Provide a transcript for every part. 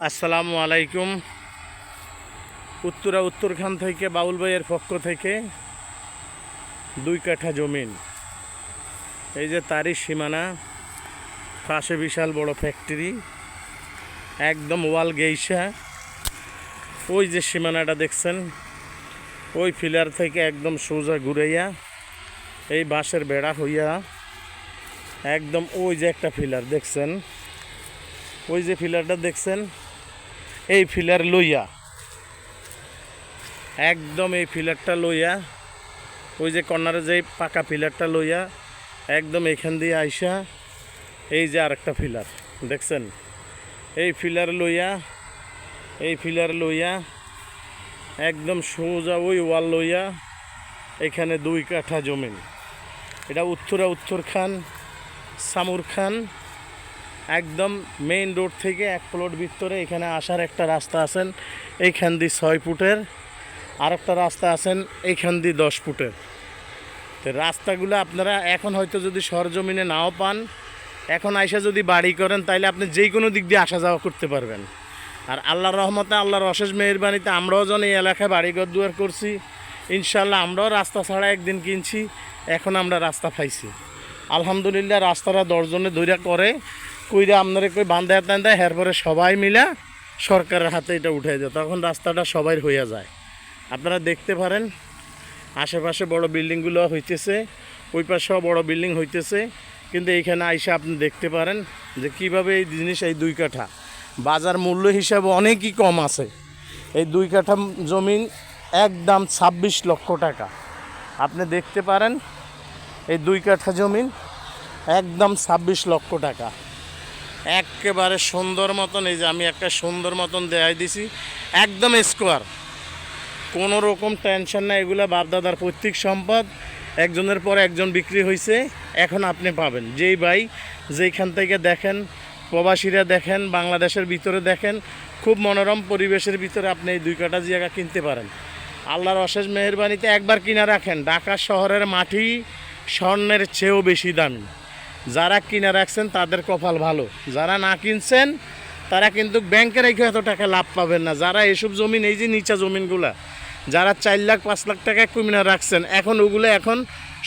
আসসালামু আলাইকুম। উত্তরা উত্তরখান থেকে, বাউল ভাইয়ের পক্ষ থেকে দুই কাঠা জমিন। এই যে তারই সীমানা, পাশে বিশাল বড় ফ্যাক্টরি একদম ওয়াল গেইসা। ওই যে সীমানাটা দেখছেন, ওই ফিলার থেকে একদম সোজা ঘুরাইয়া এই বাঁশের বেড়া হইয়া একদম ওই যে একটা ফিলার, দেখছেন? ওই যে ফিলারটা দেখছেন? এই ফিলার লইয়া। একদম এই ফিলারটা লইয়া, ওই যে কর্নারে যে পাকা ফিলারটা লইয়া, একদম এখান দিয়ে আইসা, এই যে আরেকটা ফিলার, দেখছেন? এই ফিলার লইয়া, এই ফিলার লইয়া, একদম সোজা ওই ওয়াল লইয়া, এখানে দুই কাঠা জমিন এটা উত্তরা উত্তর খান সামুর খান একদম মেইন রোড থেকে এক প্লট ভিতরে এখানে আসার একটা রাস্তা আছেন, এইখান দিয়ে ছয় ফুটের। আর একটা রাস্তা আছেন, এইখান দিয়ে দশ ফুটের। তো রাস্তাগুলো আপনারা এখন হয়তো যদি সরজমিনে নাও পান, এখন আইসা যদি বাড়ি করেন, তাইলে আপনি যেই কোনো দিক দিয়ে আসা যাওয়া করতে পারবেন। আর আল্লাহর রহমতে, আল্লাহর অশেষ মেহরবানিতে আমরাও যেন এই এলাকায় বাড়িঘর দুয়ার করছি। ইনশাল্লাহ আমরাও রাস্তা ছাড়া একদিন কিনছি, এখন আমরা রাস্তা পাইছি। আলহামদুলিল্লাহ রাস্তাটা দশজনে ধৈর্য করে কইরা আপনারা কই বান্ধা টান দেয় এরপরে সবাই মিলা সরকারের হাতে এটা উঠে যায় তখন রাস্তাটা সবাই হইয়া যায়। আপনারা দেখতে পারেন, আশেপাশে বড় বিল্ডিংগুলো হইতেছে, ওই পাশেও বড় বিল্ডিং হইতেছে, কিন্তু এইখানে আইসা আপনি দেখতে পারেন যে কীভাবে এই জিনিস এই দুই কাঠা। বাজার মূল্য হিসাবে অনেকই কম আছে। এই দুই কাঠা জমিন একদম ছাব্বিশ লক্ষ টাকা। আপনি দেখতে পারেন, এই দুই কাঠা জমিন একদম ছাব্বিশ লক্ষ টাকা। একেবারে সুন্দর মতন, এই যে আমি একটা সুন্দর মতন দেয়াই দিছি, একদম স্কোয়ার কোনো রকম টেনশন নাই, এগুলো বাপদাদার পৈতৃক সম্পদ। একজনের পর একজন বিক্রি হয়েছে এখন আপনি পাবেন। যেই ভাই যেইখান থেকে দেখেন, প্রবাসীরা দেখেন, বাংলাদেশের ভিতরে দেখেন, খুব মনোরম পরিবেশের ভিতরে আপনি এই দুই কাটা জায়গা কিনতে পারেন। আল্লাহর অশেষ মেহরবানিতে একবার কিনা রাখেন, ঢাকা শহরের মাটি স্বর্ণের চেয়েও বেশি দামি। যারা কিনে রাখছেন, তাদের কপাল ভালো। যারা না কিনছেন, তারা কিন্তু ব্যাংকে রেখে এত টাকা লাভ পাবেন না। যারা এসব জমিন এই যে নিচা জমিনগুলা, যারা চার লাখ, পাঁচ লাখ টাকা কিনে রাখছেন, এখন ওগুলো এখন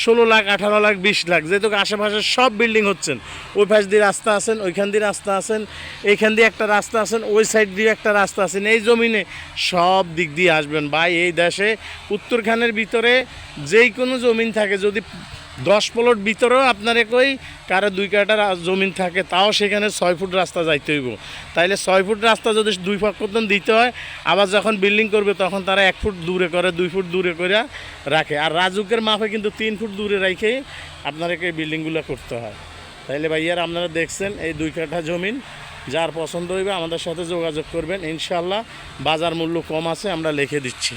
ষোলো লাখ, আঠারো লাখ, বিশ লাখ, যেহেতু আশেপাশে সব বিল্ডিং হচ্ছেন। ওই পাশ দিয়ে রাস্তা আছেন, ওইখান দিয়ে রাস্তা আছেন, এইখান দিয়ে একটা রাস্তা আছেন, ওই সাইড দিয়ে একটা রাস্তা আছেন। এই জমিনে সব দিক দিয়ে আসবেন। ভাই, এই দেশে উত্তরখানের ভিতরে যেই কোনো জমিন থাকে, যদি দশ প্লট ভিতরেও আপনারে কই কারও দুই কাটা জমিন থাকে, তাও সেখানে ছয় ফুট রাস্তা যাইতে হইব। তাইলে ছয় ফুট রাস্তা যদি দুই পক্ষ দিতে হয়, আবার যখন বিল্ডিং করবে তখন তারা এক ফুট দূরে করে, দুই ফুট দূরে করে রাখে। আর রাজুকের মাপে কিন্তু তিন ফুট দূরে রেখে আপনাদেরকে এই বিল্ডিংগুলো করতে হয়। তাইলে ভাইয়ার, আপনারা দেখছেন এই দুই কাঠা জমিন, যার পছন্দ হইবে আমাদের সাথে যোগাযোগ করবেন। ইনশাল্লাহ বাজার মূল্য কম আছে, আমরা লিখে দিচ্ছি।